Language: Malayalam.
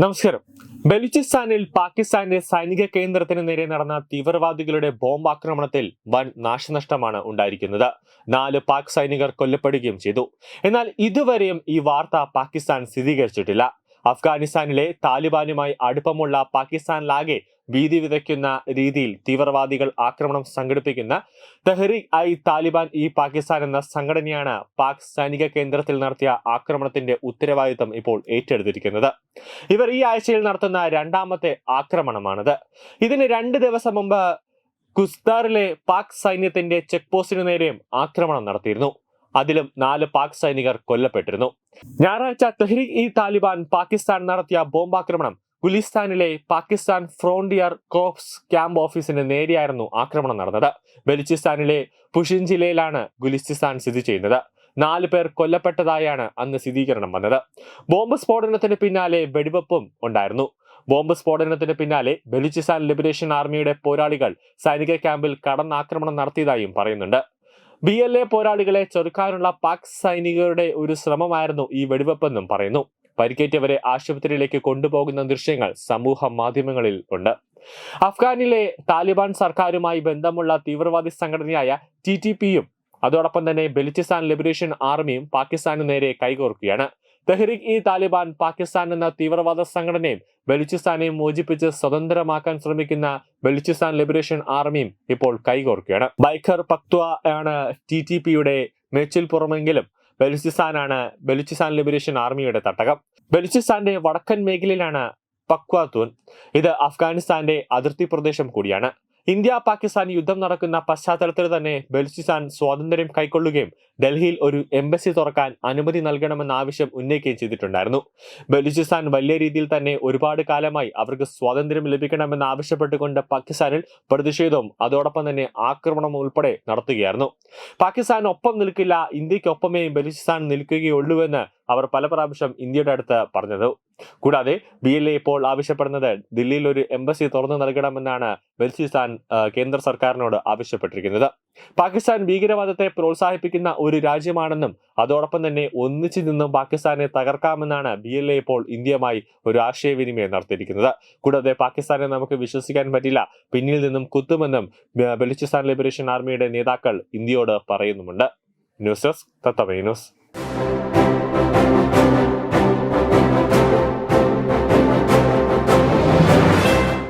നമസ്കാരം. ബലൂചിസ്ഥാനിൽ പാകിസ്ഥാന്റെ സൈനിക കേന്ദ്രത്തിന് നേരെ നടന്ന തീവ്രവാദികളുടെ ബോംബാക്രമണത്തിൽ വൻ നാശനഷ്ടമാണ് ഉണ്ടായിരിക്കുന്നത്. നാല് പാക് സൈനികർ കൊല്ലപ്പെടുകയും ചെയ്തു. എന്നാൽ ഇതുവരെയും ഈ വാർത്ത പാകിസ്ഥാൻ സ്ഥിരീകരിച്ചിട്ടില്ല. അഫ്ഗാനിസ്ഥാനിലെ താലിബാനുമായി അടുപ്പമുള്ള പാകിസ്ഥാനിലാകെ ഭീതി വിതയ്ക്കുന്ന രീതിയിൽ തീവ്രവാദികൾ ആക്രമണം സംഘടിപ്പിക്കുന്ന തെഹ്രീഖ് ഐ താലിബാൻ ഈ പാകിസ്ഥാൻ എന്ന സംഘടനയാണ് പാക് സൈനിക കേന്ദ്രത്തിൽ നടത്തിയ ആക്രമണത്തിന്റെ ഉത്തരവാദിത്തം ഇപ്പോൾ ഏറ്റെടുത്തിരിക്കുന്നത്. ഇവർ ഈ ആഴ്ചയിൽ നടത്തുന്ന രണ്ടാമത്തെ ആക്രമണമാണിത്. ഇതിന് രണ്ട് ദിവസം മുമ്പ് കുസ്താറിലെ പാക് സൈന്യത്തിന്റെ ചെക്ക് പോസ്റ്റിനു നേരെയും ആക്രമണം നടത്തിയിരുന്നു. അതിലും നാല് പാക് സൈനികർ കൊല്ലപ്പെട്ടിരുന്നു. ഞായറാഴ്ച തെഹ്രീഖ് ഇ താലിബാൻ പാകിസ്ഥാൻ നടത്തിയ ബോംബാക്രമണം ഗുലിസ്ഥാനിലെ പാകിസ്ഥാൻ ഫ്രോണ്ടിയർ കോപ്സ് ക്യാമ്പ് ഓഫീസിന് നേരെയായിരുന്നു ആക്രമണം നടന്നത്. ബലൂചിസ്ഥാനിലെ പുഷിൻ ജില്ലയിലാണ് ഗുലിസ്ഥാൻ സ്ഥിതി ചെയ്യുന്നത്. നാല് പേർ കൊല്ലപ്പെട്ടതായാണ് അന്ന് സ്ഥിരീകരണം വന്നത്. ബോംബ് സ്ഫോടനത്തിന് പിന്നാലെ വെടിവെപ്പും ഉണ്ടായിരുന്നു. ബോംബ് സ്ഫോടനത്തിന് പിന്നാലെ ബലൂചിസ്ഥാൻ ലിബറേഷൻ ആർമിയുടെ പോരാളികൾ സൈനിക ക്യാമ്പിൽ കടന്നാക്രമണം നടത്തിയതായും പറയുന്നുണ്ട്. ബി എൽ എ പോരാളികളെ ചെറുക്കാനുള്ള പാക് സൈനികരുടെ ഒരു ശ്രമമായിരുന്നു ഈ വെടിവെപ്പെന്നും പറയുന്നു. പരിക്കേറ്റവരെ ആശുപത്രിയിലേക്ക് കൊണ്ടുപോകുന്ന ദൃശ്യങ്ങൾ സമൂഹ മാധ്യമങ്ങളിൽ ഉണ്ട്. അഫ്ഗാനിലെ താലിബാൻ സർക്കാരുമായി ബന്ധമുള്ള തീവ്രവാദി സംഘടനയായ ടി ടി പിയും അതോടൊപ്പം തന്നെ ബലുചിസ്ഥാൻ ലിബറേഷൻ ആർമിയും പാകിസ്ഥാനു നേരെ കൈകോർക്കുകയാണ്. തെഹ്രീഖ് ഇ താലിബാൻ പാകിസ്ഥാൻ എന്ന തീവ്രവാദ സംഘടനയും ബലൂചിസ്ഥാനെയും മോചിപ്പിച്ച് സ്വതന്ത്രമാക്കാൻ ശ്രമിക്കുന്ന ബലൂചിസ്ഥാൻ ലിബറേഷൻ ആർമിയും ഇപ്പോൾ കൈകോർക്കുകയാണ്. ബൈഖർ പക്വ ആണ് ടി ടി പിയുടെ മേച്ചിൽ പുറമെങ്കിലും ബലൂചിസ്ഥാനാണ് ബലൂചിസ്ഥാൻ ലിബറേഷൻ ആർമിയുടെ തട്ടകം. ബലൂചിസ്ഥാന്റെ വടക്കൻ മേഖലയിലാണ് പക്വാത്തൂൻ. ഇത് അഫ്ഗാനിസ്ഥാന്റെ അതിർത്തി പ്രദേശം കൂടിയാണ്. ഇന്ത്യ പാകിസ്ഥാൻ യുദ്ധം നടക്കുന്ന പശ്ചാത്തലത്തിൽ തന്നെ ബലൂചിസ്ഥാൻ സ്വാതന്ത്ര്യം കൈക്കൊള്ളുകയും ഡൽഹിയിൽ ഒരു എംബസി തുറക്കാൻ അനുമതി നൽകണമെന്ന ആവശ്യം ഉന്നയിക്കുകയും ചെയ്തിട്ടുണ്ടായിരുന്നു. ബലൂചിസ്ഥാൻ വലിയ രീതിയിൽ തന്നെ ഒരുപാട് കാലമായി അവർക്ക് സ്വാതന്ത്ര്യം ലഭിക്കണമെന്ന് ആവശ്യപ്പെട്ടുകൊണ്ട് പാകിസ്ഥാനിൽ പ്രതിഷേധവും അതോടൊപ്പം തന്നെ ആക്രമണം ഉൾപ്പെടെ നടത്തുകയായിരുന്നു. പാകിസ്ഥാൻ ഒപ്പം നിൽക്കില്ല ഇന്ത്യക്കൊപ്പമേ ബലൂചിസ്ഥാൻ നിൽക്കുകയുള്ളൂവെന്ന് അവർ പല പ്രാവശ്യം ഇന്ത്യയുടെ അടുത്ത് പറഞ്ഞത്. കൂടാതെ ബി എൽ എ ഇപ്പോൾ ആവശ്യപ്പെടുന്നത് ദില്ലിയിൽ ഒരു എംബസി തുറന്നു നൽകണമെന്നാണ് ബലൂചിസ്ഥാൻ കേന്ദ്ര സർക്കാരിനോട് ആവശ്യപ്പെട്ടിരിക്കുന്നത്. പാകിസ്ഥാൻ ഭീകരവാദത്തെ പ്രോത്സാഹിപ്പിക്കുന്ന ഒരു രാജ്യമാണെന്നും അതോടൊപ്പം തന്നെ ഒന്നിച്ചു നിന്നും പാകിസ്ഥാനെ തകർക്കാമെന്നാണ് ബി എൽ എ ഇപ്പോൾ ഇന്ത്യയുമായി ഒരു ആശയവിനിമയം നടത്തിയിരിക്കുന്നത്. കൂടാതെ പാകിസ്ഥാനെ നമുക്ക് വിശ്വസിക്കാൻ പറ്റില്ല പിന്നിൽ നിന്നും കുത്തുമെന്നും ബലൂചിസ്ഥാൻ ലിബറേഷൻ ആർമിയുടെ നേതാക്കൾ ഇന്ത്യയോട് പറയുന്നുമുണ്ട്. ന്യൂസ് ഡെസ്ക് തത്തമേ ന്യൂസ്.